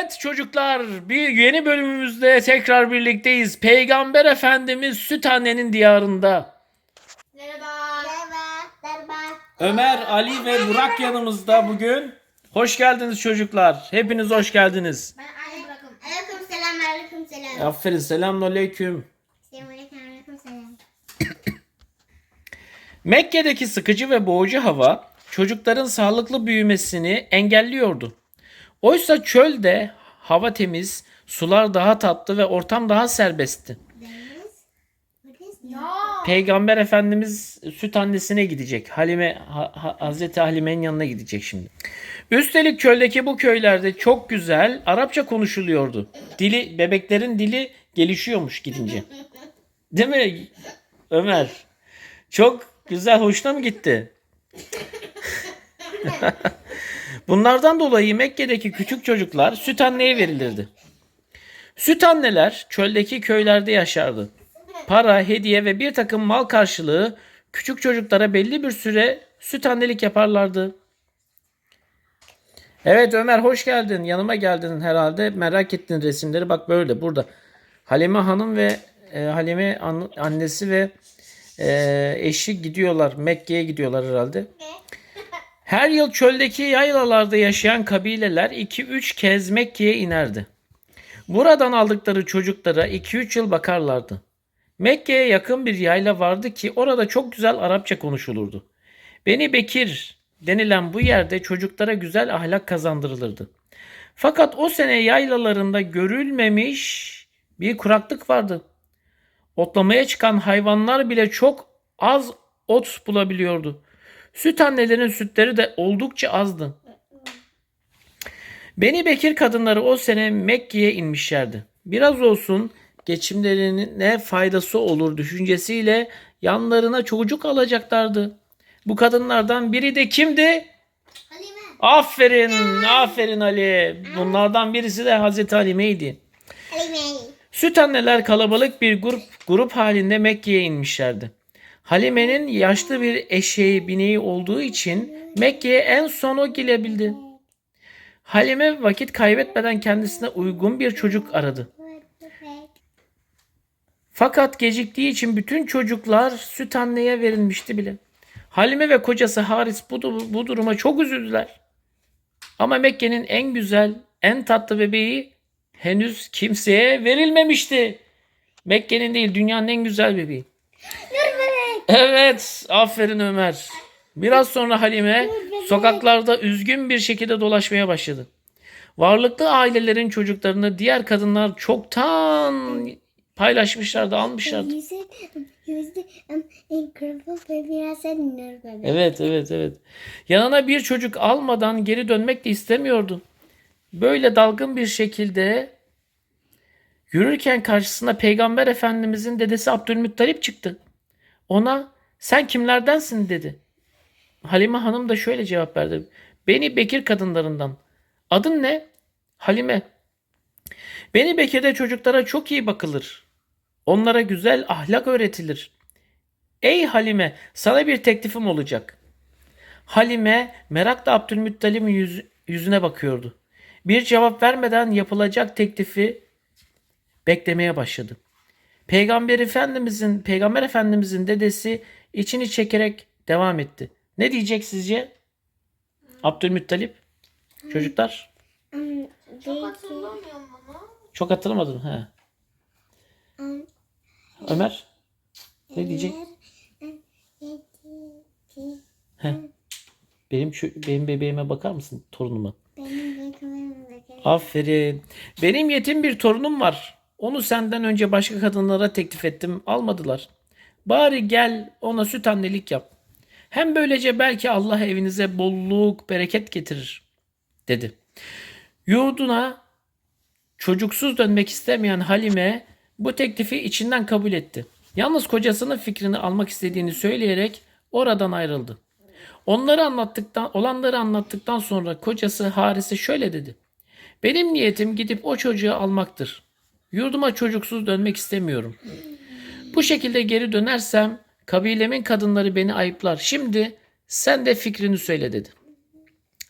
Evet çocuklar bir yeni bölümümüzde tekrar birlikteyiz. Peygamber Efendimiz süt annenin diyarında. Merhaba. Merhaba. Merhaba. Ömer, Ali ve Burak yanımızda bugün. Hoş geldiniz çocuklar. Hepiniz hoş geldiniz. Ben anne bırakım. Aleyküm selam. Aleyküm selam. Aferin selamünaleyküm. Selamünaleyküm. Aleyküm selam. Mekke'deki sıkıcı ve boğucu hava çocukların sağlıklı büyümesini engelliyordu. Oysa çölde hava temiz, sular daha tatlı ve ortam daha serbestti. Peygamber Efendimiz süt annesine gidecek. Halime ha, Ha- Hazreti Halime'nin yanına gidecek şimdi. Üstelik çöldeki bu köylerde çok güzel Arapça konuşuluyordu. Dili bebeklerin dili gelişiyormuş gidince. Değil mi Ömer? Çok güzel hoşuna mı gitti? Bunlardan dolayı Mekke'deki küçük çocuklar süt anneye verilirdi. Süt anneler çöldeki köylerde yaşardı para, hediye ve bir takım mal karşılığı küçük çocuklara belli bir süre süt annelik yaparlardı. Evet Ömer hoş geldin. Yanıma geldin herhalde. Merak ettin resimleri. Bak böyle burada. Halime Hanım ve e, Halime an- annesi ve e, eşi gidiyorlar. Mekke'ye gidiyorlar herhalde. Her yıl çöldeki yaylalarda yaşayan kabileler 2-3 kez Mekke'ye inerdi. Buradan aldıkları çocuklara 2-3 yıl bakarlardı. Mekke'ye yakın bir yayla vardı ki orada çok güzel Arapça konuşulurdu. Beni Bekir denilen bu yerde çocuklara güzel ahlak kazandırılırdı. Fakat o sene yaylalarında görülmemiş bir kuraklık vardı. Otlamaya çıkan hayvanlar bile çok az ot bulabiliyordu. Süt annelerin sütleri de oldukça azdı. Beni Bekir kadınları o sene Mekke'ye inmişlerdi. Biraz olsun geçimlerine faydası olur düşüncesiyle yanlarına çocuk alacaklardı. Bu kadınlardan biri de kimdi? Halime. Aferin, aferin Ali. Bunlardan birisi de Hazreti Halime'ydi. Halime. Süt anneler kalabalık bir grup grup halinde Mekke'ye inmişlerdi. Halime'nin yaşlı bir eşeği bineği olduğu için Mekke'ye en son o girebildi. Halime vakit kaybetmeden kendisine uygun bir çocuk aradı. Fakat geciktiği için bütün çocuklar süt anneye verilmişti bile. Halime ve kocası Haris bu, bu duruma çok üzüldüler. Ama Mekke'nin en güzel, en tatlı bebeği henüz kimseye verilmemişti. Mekke'nin değil, dünyanın en güzel bebeği. Evet, aferin Ömer. Biraz sonra Halime sokaklarda üzgün bir şekilde dolaşmaya başladı. Varlıklı ailelerin çocuklarını diğer kadınlar çoktan paylaşmışlardı, almışlardı. Evet, evet, evet. Yanına bir çocuk almadan geri dönmek de istemiyordu. Böyle dalgın bir şekilde yürürken karşısına Peygamber Efendimizin dedesi Abdülmuttalip çıktı. Ona sen kimlerdensin dedi. Halime Hanım da şöyle cevap verdi. Beni Bekir kadınlarından. Adın ne? Halime. Beni Bekir'de çocuklara çok iyi bakılır. Onlara güzel ahlak öğretilir. Ey Halime sana bir teklifim olacak. Halime merakla Abdülmuttalib'in yüz- yüzüne bakıyordu. Bir cevap vermeden yapılacak teklifi beklemeye başladı. Peygamber Efendimizin Peygamber Efendimizin dedesi içini çekerek devam etti. Ne diyecek sizce? Abdülmuttalip? Çocuklar? Çok hatırlamıyorum bunu. Çok hatırlamadın. He. Ömer? Ne diyecek? He. Benim şu, benim bebeğime bakar mısın? Torunuma. Benim bakar. Aferin. Benim yetim bir torunum var. Onu senden önce başka kadınlara teklif ettim. Almadılar. Bari gel ona süt annelik yap. Hem böylece belki Allah evinize bolluk, bereket getirir. Dedi. Yurduna çocuksuz dönmek istemeyen Halime bu teklifi içinden kabul etti. Yalnız kocasının fikrini almak istediğini söyleyerek oradan ayrıldı. Onları anlattıktan, olanları anlattıktan sonra kocası Haris'e şöyle dedi. Benim niyetim gidip o çocuğu almaktır. Yurduma çocuksuz dönmek istemiyorum. Bu şekilde geri dönersem kabilemin kadınları beni ayıplar. Şimdi sen de fikrini söyle dedi.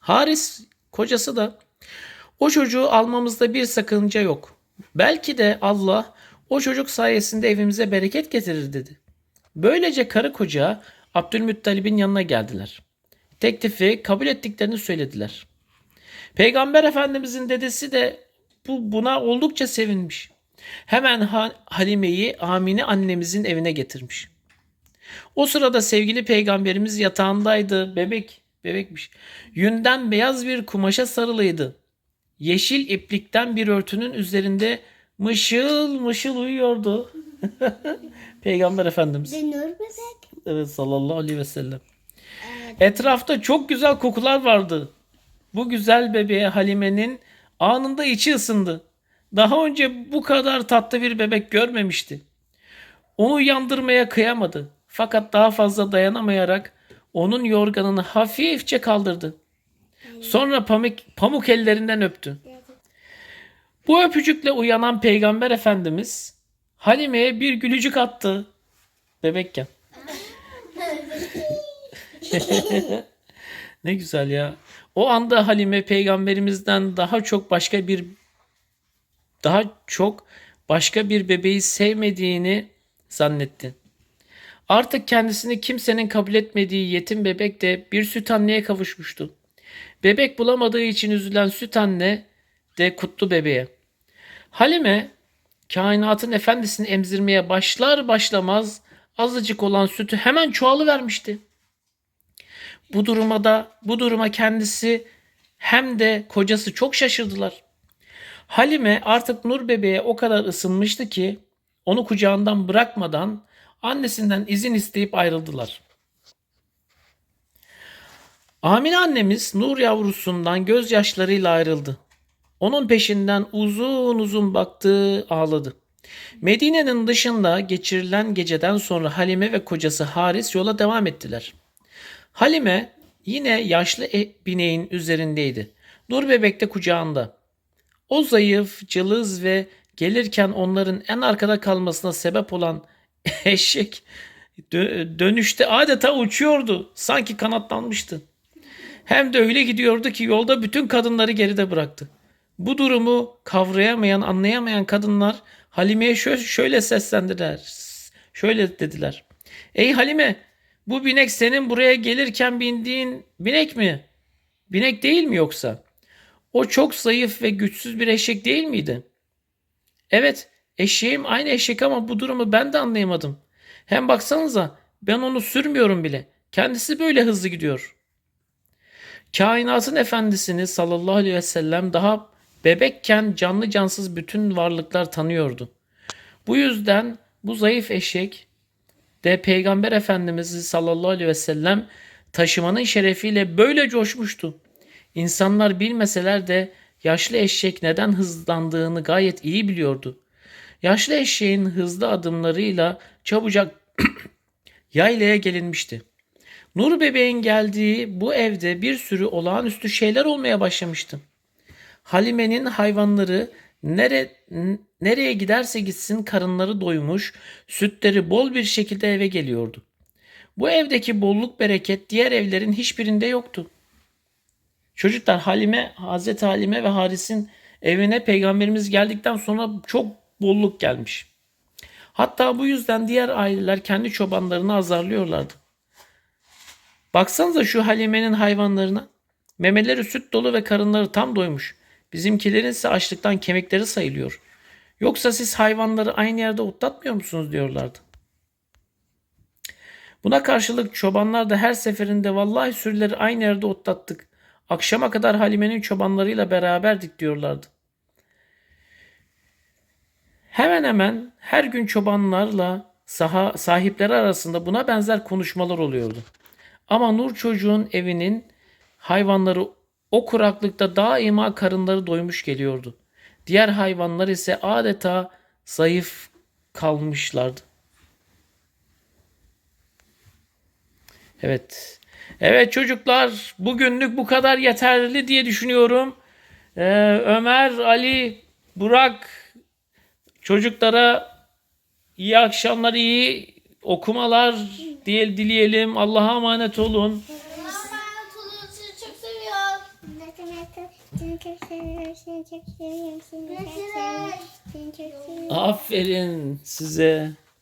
Haris kocası da O çocuğu almamızda bir sakınca yok. Belki de Allah o çocuk sayesinde evimize bereket getirir dedi. Böylece karı koca Abdülmuttalib'in yanına geldiler. Teklifi kabul ettiklerini söylediler. Peygamber Efendimizin dedesi de bu buna oldukça sevinmiş. Hemen Ha- Halime'yi Amine annemizin evine getirmiş. O sırada sevgili peygamberimiz yatağındaydı. Bebek, bebekmiş. Yünden beyaz bir kumaşa sarılıydı. Yeşil iplikten bir örtünün üzerinde mışıl mışıl uyuyordu. Peygamber Efendimiz. Bebek. Evet sallallahu aleyhi ve sellem. Etrafta çok güzel kokular vardı. Bu güzel bebeğe Halime'nin anında içi ısındı. Daha önce bu kadar tatlı bir bebek görmemişti. Onu uyandırmaya kıyamadı. Fakat daha fazla dayanamayarak onun yorganını hafifçe kaldırdı. Sonra pamuk, pamuk ellerinden öptü. Bu öpücükle uyanan Peygamber Efendimiz Halime'ye bir gülücük attı. Bebekken. Ne güzel ya. O anda Halime peygamberimizden daha çok başka bir daha çok başka bir bebeği sevmediğini zannetti. Artık kendisini kimsenin kabul etmediği yetim bebek de bir süt anneye kavuşmuştu. Bebek bulamadığı için üzülen süt anne de kutlu bebeğe. Halime kainatın efendisini emzirmeye başlar başlamaz azıcık olan sütü hemen çoğalıvermişti. Bu duruma da bu duruma kendisi hem de kocası çok şaşırdılar. Halime artık Nur bebeğe o kadar ısınmıştı ki onu kucağından bırakmadan annesinden izin isteyip ayrıldılar. Amine annemiz Nur yavrusundan gözyaşlarıyla ayrıldı. Onun peşinden uzun uzun baktı, ağladı. Medine'nin dışında geçirilen geceden sonra Halime ve kocası Haris yola devam ettiler. Halime yine yaşlı e- bineğin üzerindeydi. Nur bebek de kucağında. O zayıf, cılız ve gelirken onların en arkada kalmasına sebep olan eşek dö- dönüşte adeta uçuyordu. Sanki kanatlanmıştı. Hem de öyle gidiyordu ki yolda bütün kadınları geride bıraktı. Bu durumu kavrayamayan, anlayamayan kadınlar Halime'ye şö- şöyle seslendiler. Şöyle dediler. Ey Halime, bu binek senin buraya gelirken bindiğin binek mi? Binek değil mi yoksa? O çok zayıf ve güçsüz bir eşek değil miydi? Evet, eşeğim aynı eşek ama bu durumu ben de anlayamadım. Hem baksanıza ben onu sürmüyorum bile. Kendisi böyle hızlı gidiyor. Kainatın efendisini sallallahu aleyhi ve sellem daha bebekken canlı cansız bütün varlıklar tanıyordu. Bu yüzden bu zayıf eşek de Peygamber Efendimiz'i sallallahu aleyhi ve sellem taşımanın şerefiyle böyle coşmuştu. İnsanlar bilmeseler de yaşlı eşek neden hızlandığını gayet iyi biliyordu. Yaşlı eşeğin hızlı adımlarıyla çabucak yaylaya gelinmişti. Nur bebeğin geldiği bu evde bir sürü olağanüstü şeyler olmaya başlamıştı. Halime'nin hayvanları nere, nereye giderse gitsin karınları doymuş, sütleri bol bir şekilde eve geliyordu. Bu evdeki bolluk bereket diğer evlerin hiçbirinde yoktu. Çocuklar Halime, Hazreti Halime ve Haris'in evine peygamberimiz geldikten sonra çok bolluk gelmiş. Hatta bu yüzden diğer aileler kendi çobanlarını azarlıyorlardı. Baksanıza şu Halime'nin hayvanlarına. Memeleri süt dolu ve karınları tam doymuş. Bizimkilerin ise açlıktan kemikleri sayılıyor. Yoksa siz hayvanları aynı yerde otlatmıyor musunuz diyorlardı. Buna karşılık çobanlar da her seferinde vallahi sürüleri aynı yerde otlattık. Akşama kadar Halime'nin çobanlarıyla beraberdik diyorlardı. Hemen hemen her gün çobanlarla saha, sahipleri arasında buna benzer konuşmalar oluyordu. Ama Nur çocuğun evinin hayvanları o kuraklıkta daima karınları doymuş geliyordu. Diğer hayvanlar ise adeta zayıf kalmışlardı. Evet. Evet çocuklar bugünlük bu kadar yeterli diye düşünüyorum. Ee, Ömer, Ali, Burak çocuklara iyi akşamlar, iyi okumalar diye dileyelim. Allah'a emanet olun. Çok seviyorum. Ne demek? Seni çok seviyoruz. Seni çok seviyorum. Seni çok seviyorum. Seni çok seviyorum. Aferin size.